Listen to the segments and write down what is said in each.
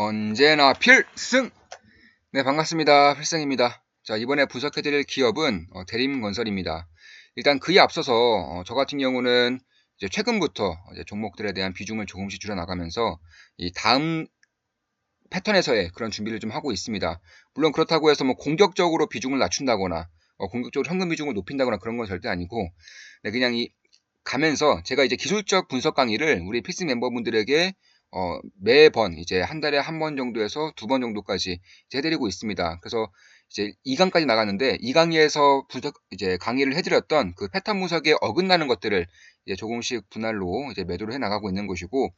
언제나 필승! 네, 반갑습니다. 필승입니다. 자, 이번에 분석해드릴 기업은 어, 대림건설입니다. 일단 그에 앞서서 어, 저 같은 경우는 이제 최근부터 이제 종목들에 대한 비중을 조금씩 줄여나가면서 이 다음 패턴에서의 그런 준비를 좀 하고 있습니다. 물론 그렇다고 해서 뭐 공격적으로 비중을 낮춘다거나 어, 공격적으로 현금 비중을 높인다거나 그런 건 절대 아니고 네, 그냥 이 가면서 제가 이제 기술적 분석 강의를 우리 필승 멤버분들에게 어, 매번 이제 한 달에 한 번 정도에서 두 번 정도까지 해드리고 있습니다. 그래서 이제 2강까지 나갔는데 2강에서 분석 이제 강의를 해드렸던 그 패턴 분석에 어긋나는 것들을 이제 조금씩 분할로 이제 매도를 해 나가고 있는 것이고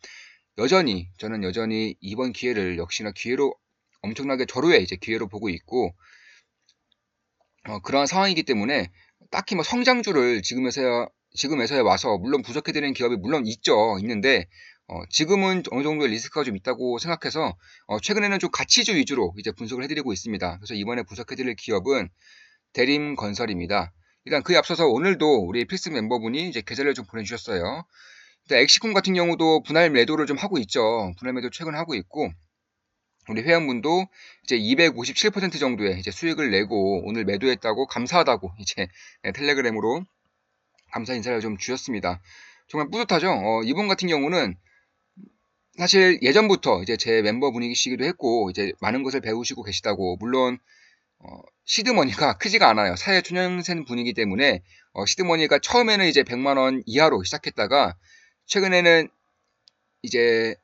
여전히 저는 여전히 이번 기회를 역시나 기회로 엄청나게 절호의 이제 기회로 보고 있고 어, 그러한 상황이기 때문에 딱히 뭐 성장주를 지금에서야 지금에서야 와서 물론 분석해드리는 기업이 물론 있죠 있는데 어, 지금은 어느 정도의 리스크가 좀 있다고 생각해서 어, 최근에는 좀 가치주 위주로 이제 분석을 해드리고 있습니다. 그래서 이번에 분석해드릴 기업은 대림건설입니다. 일단 그에 앞서서 오늘도 우리 필승 멤버분이 이제 계좌를 좀 보내주셨어요. 일단 엑시콘 같은 경우도 분할 매도를 좀 하고 있죠. 분할 매도 최근 하고 있고 우리 회원분도 이제 257% 정도의 이제 수익을 내고 오늘 매도했다고 감사하다고 이제 텔레그램으로 감사 인사를 좀 주셨습니다. 정말 뿌듯하죠. 어, 이분 같은 경우는 사실 예전부터 이제 제 멤버 분이시기도 했고 이제 많은 것을 배우시고 계시다고 물론 어, 시드머니가 크지가 않아요. 사회 초년생 분이기 때문에 어, 시드머니가 처음에는 이제 100만 원 이하로 시작했다가 최근에는 이제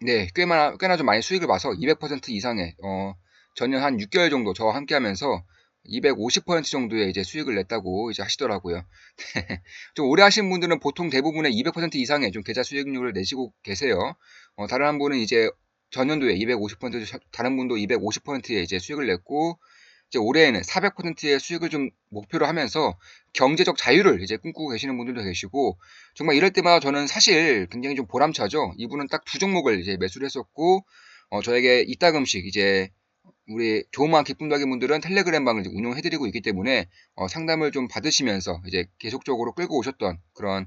네 꽤나 꽤나 좀 많이 수익을 봐서 200% 이상의 어, 전년 한 6개월 정도 저와 함께하면서 250% 정도의 이제 수익을 냈다고 이제 하시더라고요. 좀 오래 하신 분들은 보통 대부분의 200% 이상의 좀 계좌 수익률을 내시고 계세요. 어, 다른 한 분은 이제 전년도에 250% 다른 분도 250%의 이제 수익을 냈고 이제 올해에는 400%의 수익을 좀 목표로 하면서 경제적 자유를 이제 꿈꾸고 계시는 분들도 계시고 정말 이럴 때마다 저는 사실 굉장히 좀 보람차죠. 이분은 딱 두 종목을 이제 매수를 했었고 어, 저에게 이따금씩 이제 우리 조그마한 기쁨 가게 분들은 텔레그램 방을 운영해드리고 있기 때문에 어, 상담을 좀 받으시면서 이제 계속적으로 끌고 오셨던 그런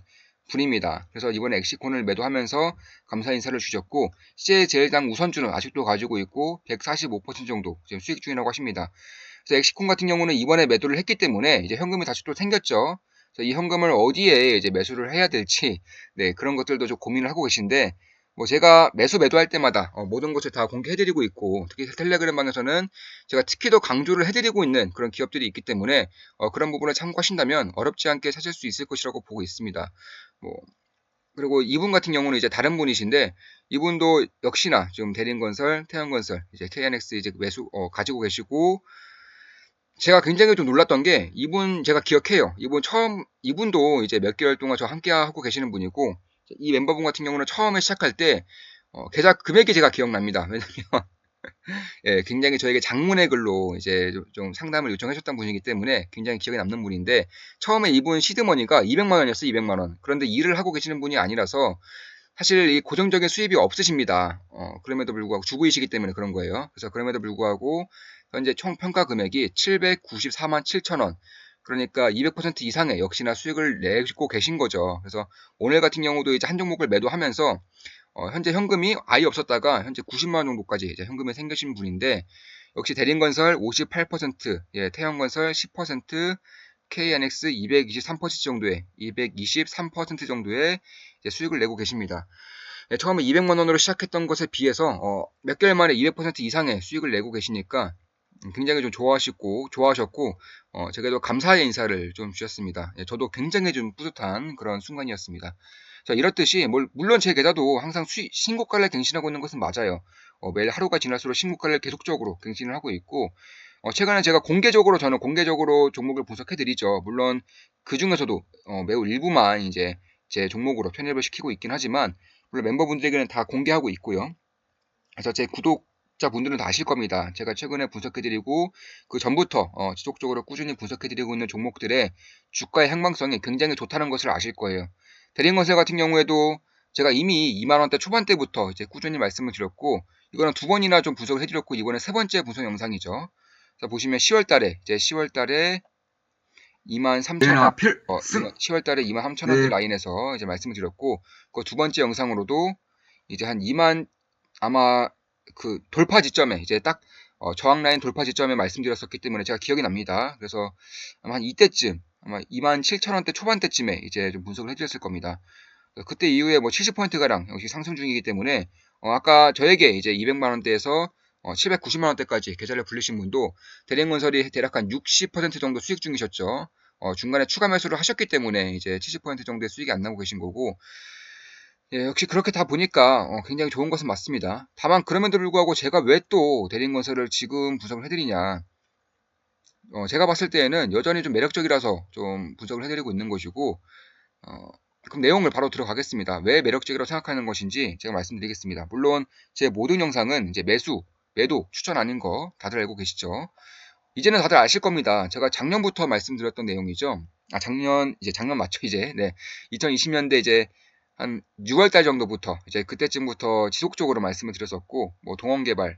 분입니다. 그래서 이번에 엑시콘을 매도하면서 감사 인사를 주셨고 시제 제일당 우선주는 아직도 가지고 있고 145% 정도 지금 수익 중이라고 하십니다. 그래서 엑시콘 같은 경우는 이번에 매도를 했기 때문에 이제 현금이 다시 또 생겼죠. 그래서 이 현금을 어디에 이제 매수를 해야 될지 네 그런 것들도 좀 고민을 하고 계신데 뭐 제가 매수 매도할 때마다 어, 모든 것을 다 공개해드리고 있고 특히 텔레그램 방에서는 제가 특히 더 강조를 해드리고 있는 그런 기업들이 있기 때문에 어, 그런 부분을 참고하신다면 어렵지 않게 찾을 수 있을 것이라고 보고 있습니다. 뭐 그리고 이분 같은 경우는 이제 다른 분이신데 이분도 역시나 지금 대림건설, 태양건설, 이제 KNX 이제 매수 어, 가지고 계시고 제가 굉장히 좀 놀랐던 게 이분 제가 기억해요. 이분 처음 이분도 이제 몇 개월 동안 저 함께 하고 계시는 분이고 이 멤버분 같은 경우는 처음에 시작할 때 어, 계좌 금액이 제가 기억납니다. 왜냐면 예, 굉장히 저에게 장문의 글로 이제 좀 상담을 요청하셨던 분이기 때문에 굉장히 기억에 남는 분인데 처음에 이분 시드머니가 200만 원이었어요. 200만 원. 그런데 일을 하고 계시는 분이 아니라서 사실 이 고정적인 수입이 없으십니다. 어, 그럼에도 불구하고 주부이시기 때문에 그런 거예요. 그래서 그럼에도 불구하고 현재 총 평가 금액이 794만 7천 원. 그러니까 200% 이상의 역시나 수익을 내고 계신 거죠. 그래서 오늘 같은 경우도 이제 한 종목을 매도하면서 어, 현재 현금이 아예 없었다가 현재 90만 원 정도까지 이제 현금이 생기신 분인데 역시 대림건설 58%, 예, 태형건설 10%, KNX 223% 정도의 223% 정도의 수익을 내고 계십니다. 예, 처음에 200만 원으로 시작했던 것에 비해서 어, 몇 개월 만에 200% 이상의 수익을 내고 계시니까 굉장히 좀 좋아하시고 좋아하셨고 어, 제게도 감사의 인사를 좀 주셨습니다. 예, 저도 굉장히 좀 뿌듯한 그런 순간이었습니다. 자 이렇듯이 뭘, 물론 제 계좌도 항상 수, 신고가를 갱신하고 있는 것은 맞아요. 어, 매일 하루가 지날수록 신고가를 계속적으로 갱신을 하고 있고 어, 최근에 제가 공개적으로 저는 공개적으로 종목을 분석해 드리죠. 물론 그 중에서도 어, 매우 일부만 이제 제 종목으로 편입을 시키고 있긴 하지만 물론 멤버분들에게는 다 공개하고 있고요. 그래서 제 구독 자분들은 다 아실 겁니다. 제가 최근에 분석해드리고 그 전부터 어, 지속적으로 꾸준히 분석해드리고 있는 종목들의 주가의 향방성이 굉장히 좋다는 것을 아실 거예요. 대림건설 같은 경우에도 제가 이미 2만원대 초반대부터 이제 꾸준히 말씀을 드렸고 이거는 두 번이나 좀 분석을 해드렸고 이번에 세 번째 분석 영상이죠. 자 보시면 10월달에 이제 10월달에 2만 3천 원, 어, 10월달에 2만 3천 원대 네. 라인에서 이제 말씀을 드렸고 그 두 번째 영상으로도 이제 한 2만 아마 그 돌파 지점에 이제 딱 어, 저항 라인 돌파 지점에 말씀드렸었기 때문에 제가 기억이 납니다. 그래서 아마 한 이때쯤 아마 27,000원대 초반대쯤에 이제 좀 분석을 해드렸을 겁니다. 그때 이후에 뭐 70포인트 가량 역시 상승 중이기 때문에 어, 아까 저에게 이제 200만 원대에서 어, 790만 원대까지 계좌를 불리신 분도 대림건설이 대략 한 60% 정도 수익 중이셨죠. 어, 중간에 추가 매수를 하셨기 때문에 이제 70% 정도의 수익이 안 나고 계신 거고 예, 역시 그렇게 다 보니까 어, 굉장히 좋은 것은 맞습니다. 다만 그럼에도 불구하고 제가 왜 또 대림건설을 지금 분석을 해드리냐 어, 제가 봤을 때에는 여전히 좀 매력적이라서 좀 분석을 해드리고 있는 것이고 어, 그럼 내용을 바로 들어가겠습니다. 왜 매력적이라고 생각하는 것인지 제가 말씀드리겠습니다. 물론 제 모든 영상은 이제 매수, 매도 추천 아닌 거 다들 알고 계시죠? 이제는 다들 아실 겁니다. 제가 작년부터 말씀드렸던 내용이죠. 아 작년 이제 작년 맞죠 이제 네 2020년대 이제 한 6월달 정도부터 이제 그때쯤부터 지속적으로 말씀을 드렸었고 뭐 동원개발,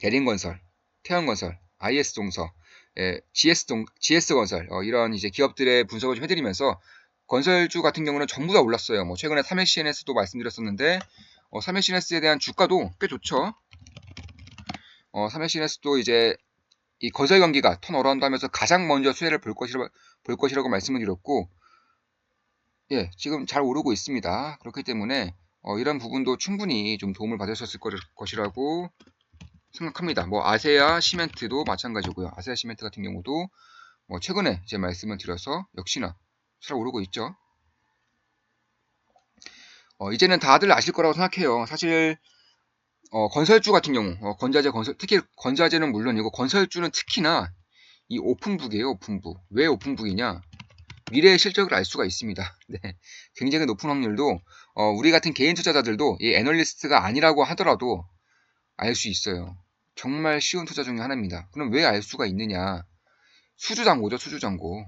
대림건설, 태양건설, IS동서, 예, GS동, GS건설 어, 이런 이제 기업들의 분석을 좀 해드리면서 건설주 같은 경우는 전부 다 올랐어요. 뭐 최근에 3회 CNS도 말씀드렸었는데 어, 3회 CNS에 대한 주가도 꽤 좋죠. 어, 3회 CNS도 이제 이 건설 경기가 턴어라운드 하면서 가장 먼저 수혜를 볼 것이라, 볼 것이라고 말씀을 드렸고 예, 지금 잘 오르고 있습니다. 그렇기 때문에 어, 이런 부분도 충분히 좀 도움을 받으셨을 것이라고 생각합니다. 뭐 아세아 시멘트도 마찬가지고요. 아세아 시멘트 같은 경우도 뭐 최근에 제 말씀을 드려서 역시나 잘 오르고 있죠. 어, 이제는 다들 아실 거라고 생각해요. 사실 어, 건설주 같은 경우 어, 건자재 건설 특히 건자재는 물론이고 건설주는 특히나 이 오픈북이에요. 오픈북. 왜 오픈북이냐? 미래의 실적을 알 수가 있습니다. 네, 굉장히 높은 확률도 어, 우리 같은 개인 투자자들도 이 애널리스트가 아니라고 하더라도 알 수 있어요. 정말 쉬운 투자 중에 하나입니다. 그럼 왜 알 수가 있느냐? 수주장고죠, 수주장고.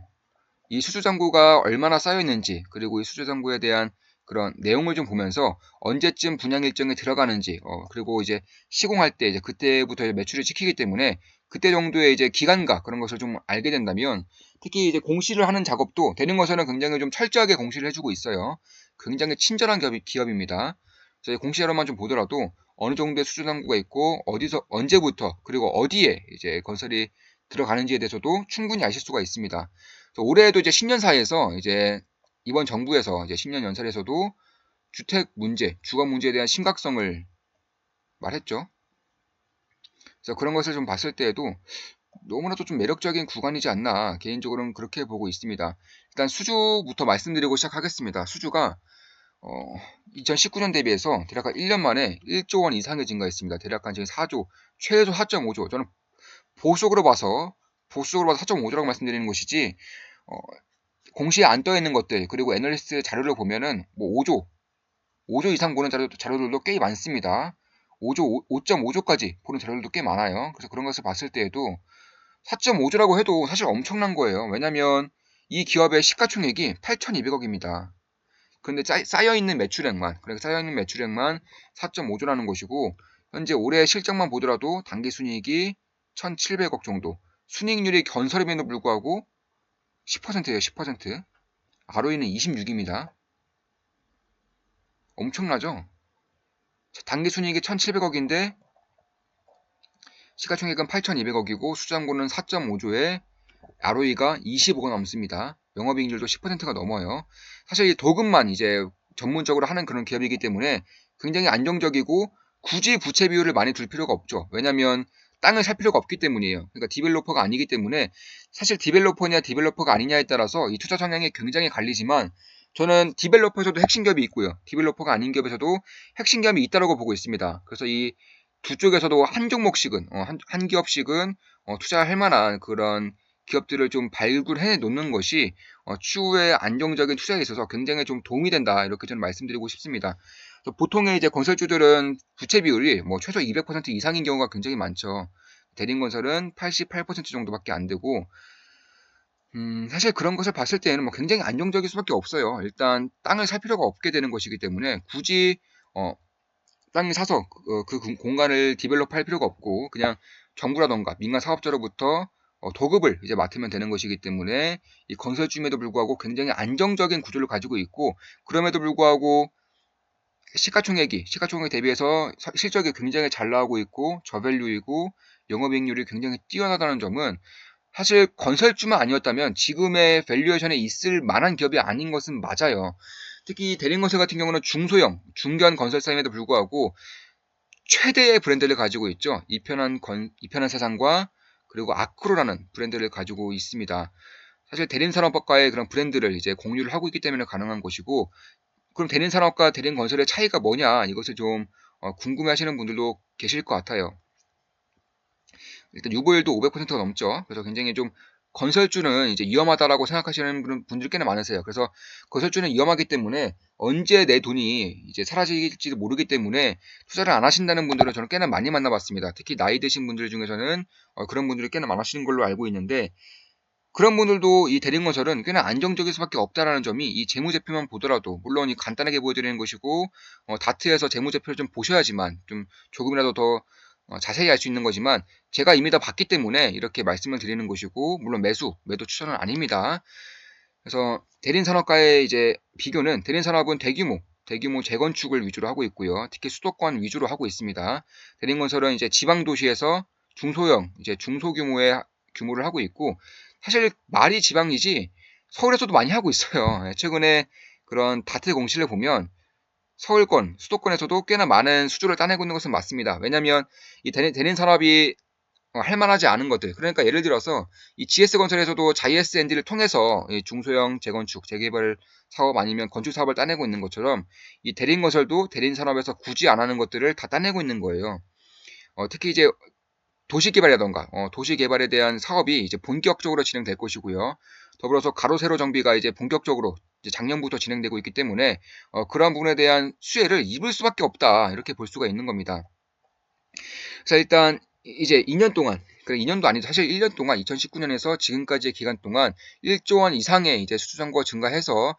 이 수주장고가 얼마나 쌓여 있는지, 그리고 이 수주장고에 대한 그런 내용을 좀 보면서 언제쯤 분양 일정에 들어가는지, 어, 그리고 이제 시공할 때 이제 그때부터 매출을 지키기 때문에 그때 정도의 이제 기간과 그런 것을 좀 알게 된다면 특히 이제 공시를 하는 작업도 되는 것에는 굉장히 좀 철저하게 공시를 해주고 있어요. 굉장히 친절한 기업, 입니다 저희 공시자료만 좀 보더라도 어느 정도의 수준 항구가 있고 어디서 언제부터 그리고 어디에 이제 건설이 들어가는지에 대해서도 충분히 아실 수가 있습니다. 올해에도 이제 신년사에서 이제 이번 정부에서 이제 신년 연설에서도 주택 문제, 주거 문제에 대한 심각성을 말했죠. 그래서 그런 것을 좀 봤을 때에도 너무나도 좀 매력적인 구간이지 않나 개인적으로는 그렇게 보고 있습니다. 일단 수주부터 말씀드리고 시작하겠습니다. 수주가 어, 2019년 대비해서 대략 한 1년 만에 1조 원 이상의 증가했습니다. 대략 한 지금 4조, 최소 4.5조. 저는 보수적으로 봐서 보수적으로 봐서 4.5조라고 말씀드리는 것이지 어, 공시에 안 떠 있는 것들 그리고 애널리스트 자료를 보면은 뭐 5조, 5조 이상 보는 자료, 자료들도 꽤 많습니다. 5조, 5.5조까지 보는 자료들도 꽤 많아요. 그래서 그런 것을 봤을 때에도 4.5조라고 해도 사실 엄청난 거예요. 왜냐면 이 기업의 시가총액이 8,200억입니다. 그런데 쌓여 있는 매출액만, 그러니까 쌓여 있는 매출액만 4.5조라는 것이고, 현재 올해 실적만 보더라도 당기순이익이 1,700억 정도, 순이익률이 견설임에도 불구하고 10%예요, 10%. ROE는 26입니다. 엄청나죠? 당기순이익이 1,700억인데 시가총액은 8,200억이고 수장고는 4.5조에 ROE가 25가 넘습니다. 영업이익률도 10%가 넘어요. 사실 이 도금만 이제 전문적으로 하는 그런 기업이기 때문에 굉장히 안정적이고 굳이 부채 비율을 많이 둘 필요가 없죠. 왜냐하면 땅을 살 필요가 없기 때문이에요. 그러니까 디벨로퍼가 아니기 때문에 사실 디벨로퍼냐 디벨로퍼가 아니냐에 따라서 이 투자 성향이 굉장히 갈리지만 저는 디벨로퍼에서도 핵심 기업이 있고요. 디벨로퍼가 아닌 기업에서도 핵심 기업이 있다고 보고 있습니다. 그래서 이 두 쪽에서도 한 종목씩은 어, 한, 한 기업씩은 어, 투자할 만한 그런 기업들을 좀 발굴해 놓는 것이 어, 추후에 안정적인 투자에 있어서 굉장히 좀 도움이 된다 이렇게 저는 말씀드리고 싶습니다. 보통의 이제 건설주들은 부채 비율이 뭐 최소 200% 이상인 경우가 굉장히 많죠. 대림건설은 88% 정도밖에 안 되고 음, 사실 그런 것을 봤을 때는 뭐 굉장히 안정적일 수밖에 없어요. 일단 땅을 살 필요가 없게 되는 것이기 때문에 굳이 어, 땅 사서 그, 그 공간을 디벨롭 할 필요가 없고 그냥 정부라던가 민간 사업자로부터 어, 도급을 이제 맡으면 되는 것이기 때문에 이 건설주임에도 불구하고 굉장히 안정적인 구조를 가지고 있고 그럼에도 불구하고 시가총액이 시가총액 대비해서 서- 실적이 굉장히 잘 나오고 있고 저밸류이고 영업이익률이 굉장히 뛰어나다는 점은 사실 건설주만 아니었다면 지금의 밸류에이션에 있을 만한 기업이 아닌 것은 맞아요. 특히 대림건설 같은 경우는 중소형, 중견 건설사임에도 불구하고 최대의 브랜드를 가지고 있죠. 이편한 건, 이편한 세상과 그리고 아크로라는 브랜드를 가지고 있습니다. 사실 대림산업과의 그런 브랜드를 이제 공유를 하고 있기 때문에 가능한 것이고, 그럼 대림산업과 대림건설의 차이가 뭐냐 이것을 좀 어, 궁금해하시는 분들도 계실 것 같아요. 일단 유보율도 500%가 넘죠. 그래서 굉장히 좀 건설주는 이제 위험하다라고 생각하시는 분- 분들이 꽤나 많으세요. 그래서 건설주는 위험하기 때문에 언제 내 돈이 이제 사라질지도 모르기 때문에 투자를 안 하신다는 분들은 저는 꽤나 많이 만나봤습니다. 특히 나이 드신 분들 중에서는 어, 그런 분들이 꽤나 많으시는 걸로 알고 있는데 그런 분들도 이 대림건설은 꽤나 안정적일 수밖에 없다라는 점이 이 재무제표만 보더라도 물론 이 간단하게 보여드리는 것이고 어, 다트에서 재무제표를 좀 보셔야지만 좀 조금이라도 더 어, 자세히 알 수 있는 거지만 제가 이미 다 봤기 때문에 이렇게 말씀을 드리는 것이고 물론 매수 매도 추천은 아닙니다. 그래서 대림산업과의 이제 비교는 대림산업은 대규모 대규모 재건축을 위주로 하고 있고요. 특히 수도권 위주로 하고 있습니다. 대림건설은 이제 지방 도시에서 중소형 이제 중소규모의 규모를 하고 있고 사실 말이 지방이지 서울에서도 많이 하고 있어요. 최근에 그런 다트 공시를 보면 서울권, 수도권에서도 꽤나 많은 수주를 따내고 있는 것은 맞습니다. 왜냐하면 이 대림, 대림 산업이 어, 할만하지 않은 것들. 그러니까 예를 들어서 이 GS건설에서도 JSND를 통해서 이 중소형 재건축, 재개발 사업 아니면 건축 사업을 따내고 있는 것처럼 이 대림건설도 대림산업에서 굳이 안 하는 것들을 다 따내고 있는 거예요. 어, 특히 이제 도시개발이라던가 어, 도시개발에 대한 사업이 이제 본격적으로 진행될 것이고요. 더불어서 가로 세로 정비가 이제 본격적으로 이제 작년부터 진행되고 있기 때문에 어, 그러한 부분에 대한 수혜를 입을 수밖에 없다 이렇게 볼 수가 있는 겁니다. 자 일단 이제 2년 동안 그래 2년도 아니죠 사실 1년 동안 2019년에서 지금까지의 기간 동안 1조 원 이상의 이제 수주 잔고가 증가해서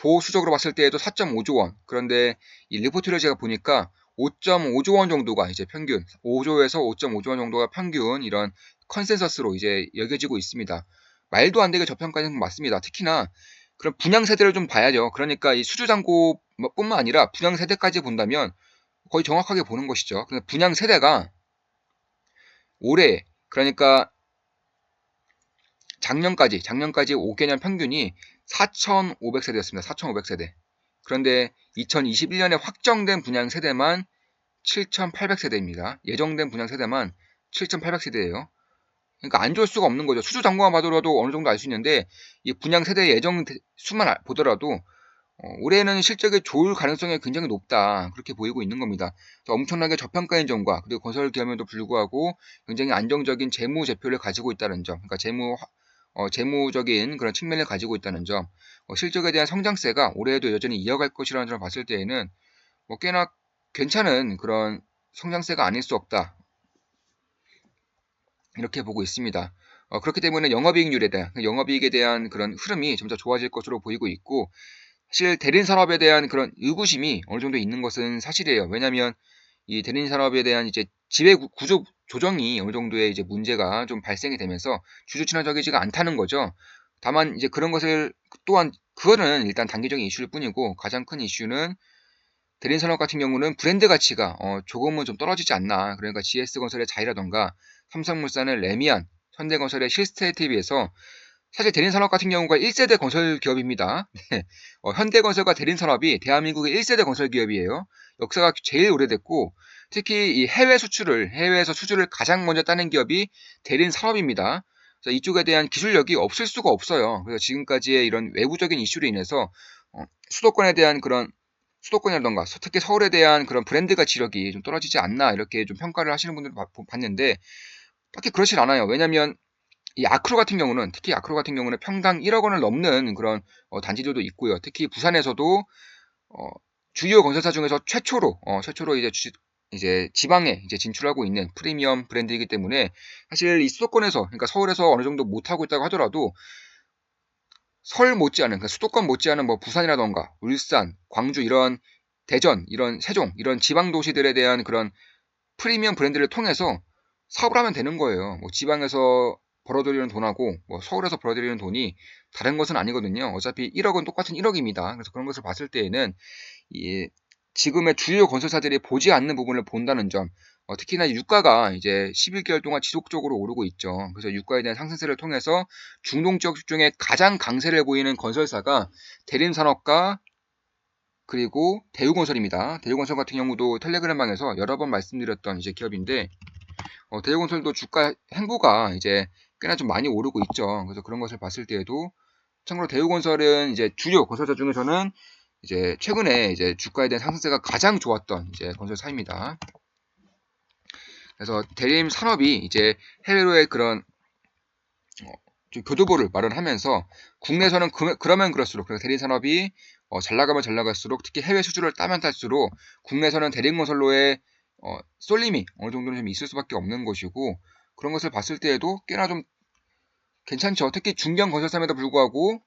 보수적으로 봤을 때에도 4.5조 원 그런데 이 리포트를 제가 보니까 5.5조 원 정도가 이제 평균 5조에서 5.5조 원 정도가 평균 이런 컨센서스로 이제 여겨지고 있습니다. 말도 안 되게 저평가는 맞습니다. 특히나 그런 분양 세대를 좀 봐야죠. 그러니까 이 수주 잔고뿐만 아니라 분양 세대까지 본다면 거의 정확하게 보는 것이죠. 근데 분양 세대가 올해 그러니까 작년까지 작년까지 5개년 평균이 4,500세대였습니다. 4,500세대. 그런데 2021년에 확정된 분양 세대만 7,800세대입니다. 예정된 분양 세대만 7,800세대예요. 그러니까 안 좋을 수가 없는 거죠. 수주 잔고만 봐더라도 어느 정도 알 수 있는데 이 분양 세대 예정 수만 아- 보더라도 어, 올해는 실적이 좋을 가능성이 굉장히 높다 그렇게 보이고 있는 겁니다. 엄청나게 저평가인 점과 그리고 건설 기업에도 불구하고 굉장히 안정적인 재무 제표를 가지고 있다는 점, 그러니까 재무 어, 재무적인 그런 측면을 가지고 있다는 점, 어, 실적에 대한 성장세가 올해에도 여전히 이어갈 것이라는 점을 봤을 때에는 뭐 꽤나 괜찮은 그런 성장세가 아닐 수 없다. 이렇게 보고 있습니다. 어, 그렇기 때문에 영업이익률에 대한 영업이익에 대한 그런 흐름이 점차 좋아질 것으로 보이고 있고 사실 대린 산업에 대한 그런 의구심이 어느 정도 있는 것은 사실이에요. 왜냐하면 이 대린 산업에 대한 이제 지배 구조 조정이 어느 정도의 이제 문제가 좀 발생이 되면서 주주 친화적이지가 않다는 거죠. 다만 이제 그런 것을 또한 그거는 일단 단기적인 이슈일 뿐이고 가장 큰 이슈는 대린 산업 같은 경우는 브랜드 가치가 어, 조금은 좀 떨어지지 않나. 그러니까 GS건설의 자이라던가 삼성물산의 레미안, 현대건설의 실스테이트에 비해서 사실 대린산업 같은 경우가 1세대 건설 기업입니다. 네. 어, 현대건설과 대린산업이 대한민국의 1세대 건설 기업이에요. 역사가 제일 오래됐고 특히 이 해외 수출을 해외에서 수주를 가장 먼저 따낸 기업이 대린산업입니다. 이쪽에 대한 기술력이 없을 수가 없어요. 그래서 지금까지의 이런 외부적인 이슈로 인해서 어, 수도권에 대한 그런 수도권이라던가 특히 서울에 대한 그런 브랜드 가 지력이 좀 떨어지지 않나 이렇게 좀 평가를 하시는 분들 봤는데 딱히 그렇진 않아요. 왜냐하면 이 아크로 같은 경우는 특히 아크로 같은 경우는 평당 1억 원을 넘는 그런 어, 단지들도 있고요. 특히 부산에서도 어, 주요 건설사 중에서 최초로 어, 최초로 이제 주, 이제 지방에 이제 진출하고 있는 프리미엄 브랜드이기 때문에 사실 이 수도권에서 그러니까 서울에서 어느 정도 못 하고 있다고 하더라도 서울 못지않은 그러니까 수도권 못지않은 뭐 부산이라던가 울산, 광주 이런 대전, 이런 세종 이런 지방 도시들에 대한 그런 프리미엄 브랜드를 통해서 사업을 하면 되는 거예요. 뭐 지방에서 벌어들이는 돈하고 뭐 서울에서 벌어들이는 돈이 다른 것은 아니거든요. 어차피 1억은 똑같은 1억입니다. 그래서 그런 것을 봤을 때에는 이 지금의 주요 건설사들이 보지 않는 부분을 본다는 점, 어, 특히나 유가가 이제 11개월 동안 지속적으로 오르고 있죠. 그래서 유가에 대한 상승세를 통해서 중동 지역 중에 가장 강세를 보이는 건설사가 대림산업과 그리고 대우건설입니다. 대우건설 같은 경우도 텔레그램방에서 여러 번 말씀드렸던 이제 기업인데 어, 대우건설도 주가 행보가 이제 꽤나 좀 많이 오르고 있죠. 그래서 그런 것을 봤을 때에도 참고로 대우건설은 이제 주요 건설사 중에서는 이제 최근에 이제 주가에 대한 상승세가 가장 좋았던 이제 건설사입니다. 그래서 대림 산업이 이제 해외로의 그런 어, 좀 교두보를 마련하면서 국내에서는 그, 러면 그럴수록 대림 산업이 어, 잘 나가면 잘 나갈수록 특히 해외 수주를 따면 딸수록 국내에서는 대림 건설로의 어, 쏠림이 어느 정도는 좀 있을 수밖에 없는 것이고 그런 것을 봤을 때에도 꽤나 좀 괜찮죠. 특히 중견 건설사임에도 불구하고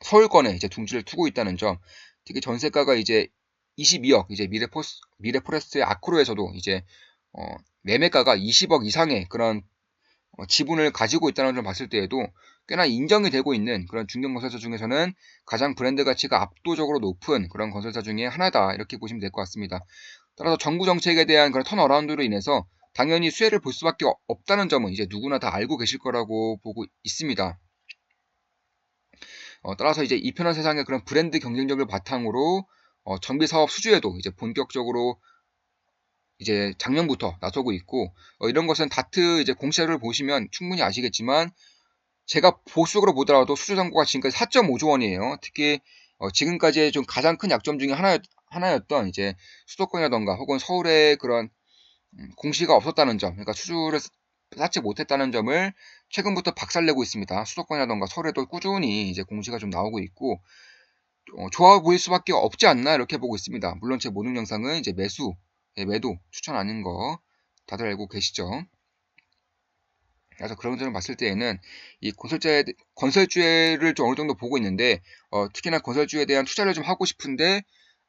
서울권에 이제 둥지를 투고 있다는 점, 특히 전세가가 이제 22억, 이제 미래포스, 미래포레스트의 아크로에서도 이제 어, 매매가가 20억 이상의 그런 어, 지분을 가지고 있다는 점 봤을 때에도 꽤나 인정이 되고 있는 그런 중견 건설사 중에서는 가장 브랜드 가치가 압도적으로 높은 그런 건설사 중에 하나다 이렇게 보시면 될 것 같습니다. 따라서 정부 정책에 대한 그런 턴어라운드로 인해서 당연히 수혜를 볼 수밖에 없다는 점은 이제 누구나 다 알고 계실 거라고 보고 있습니다. 어, 따라서 이제 이 편한 세상의 그런 브랜드 경쟁력을 바탕으로 어, 정비 사업 수주에도 이제 본격적으로 이제 작년부터 나서고 있고 어, 이런 것은 다트 이제 공시를 보시면 충분히 아시겠지만 제가 보수적으로 보더라도 수주 잔고가 지금까지 4.5조 원이에요. 특히 어, 지금까지의 좀 가장 큰 약점 중에 하나 하나였던 이제 수도권이라던가 혹은 서울의 그런 음, 공시가 없었다는 점, 그러니까 수주를 쌓지 못했다는 점을 최근부터 박살내고 있습니다. 수도권이라던가 서울에도 꾸준히 이제 공시가 좀 나오고 있고 어, 좋아 보일 수밖에 없지 않나 이렇게 보고 있습니다. 물론 제 모든 영상은 이제 매수, 예, 매도 추천 아닌 거 다들 알고 계시죠? 그래서 그런 점을 봤을 때에는 이 건설주에, 건설주를 좀 어느 정도 보고 있는데 어, 특히나 건설주에 대한 투자를 좀 하고 싶은데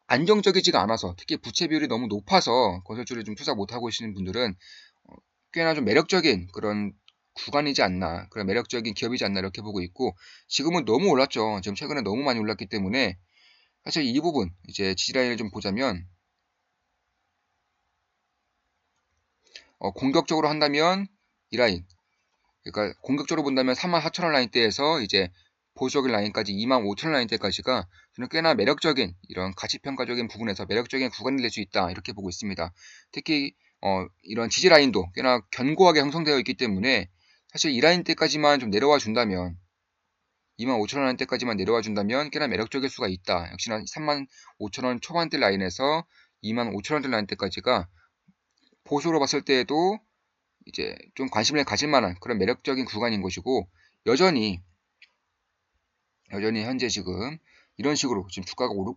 안정적이지가 않아서 특히 부채 비율이 너무 높아서 건설주를 좀 투자 못하고 계시는 분들은 어, 꽤나 좀 매력적인 그런 구간이지 않나 그런 매력적인 기업이지 않나 이렇게 보고 있고 지금은 너무 올랐죠. 지금 최근에 너무 많이 올랐기 때문에 사실 이 부분 이제 지지라인을 좀 보자면 어, 공격적으로 한다면 이 라인 그러니까 공격적으로 본다면 34,000원 라인대에서 이제 보수적인 라인까지 25,000원 라인대까지가 저는 꽤나 매력적인 이런 가치평가적인 부분에서 매력적인 구간이 될 수 있다 이렇게 보고 있습니다. 특히 어, 이런 지지 라인도 꽤나 견고하게 형성되어 있기 때문에 사실 이 라인 때까지만 좀 내려와 준다면 25,000원 라인 때까지만 내려와 준다면 꽤나 매력적일 수가 있다. 역시나 35,000원 초반대 라인에서 25,000원대 라인 때까지가 보수로 봤을 때에도 이제 좀 관심을 가질 만한 그런 매력적인 구간인 것이고 여전히 여전히 현재 지금 이런 식으로 지금 주가가 오르,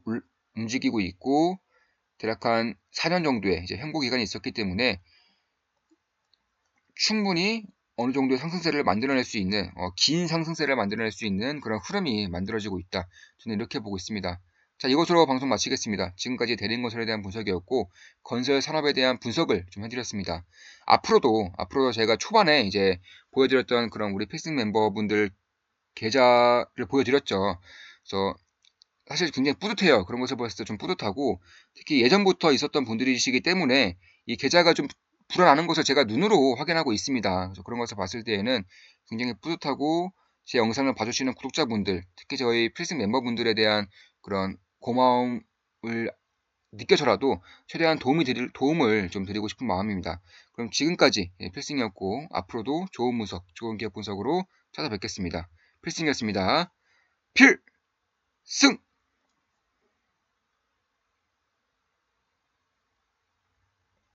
움직이고 있고 대략 한 4년 정도의 이제 행보 기간이 있었기 때문에 충분히 어느 정도의 상승세를 만들어낼 수 있는 어, 긴 상승세를 만들어낼 수 있는 그런 흐름이 만들어지고 있다. 저는 이렇게 보고 있습니다. 자 이것으로 방송 마치겠습니다. 지금까지 대림건설에 대한 분석이었고 건설 산업에 대한 분석을 좀 해드렸습니다. 앞으로도 앞으로도 제가 초반에 이제 보여드렸던 그런 우리 필승 멤버분들 계좌를 보여드렸죠. 그래서 사실 굉장히 뿌듯해요. 그런 것을 봤을 때 좀 뿌듯하고 특히 예전부터 있었던 분들이시기 때문에 이 계좌가 좀 불어나는 것을 제가 눈으로 확인하고 있습니다. 그래서 그런 것을 봤을 때에는 굉장히 뿌듯하고 제 영상을 봐주시는 구독자분들, 특히 저희 필승 멤버분들에 대한 그런 고마움을 느껴서라도 최대한 도움이 드릴, 도움을 좀 드리고 싶은 마음입니다. 그럼 지금까지 예, 필승이었고 앞으로도 좋은 분석, 좋은 기업 분석으로 찾아뵙겠습니다. 필승이었습니다. 필승!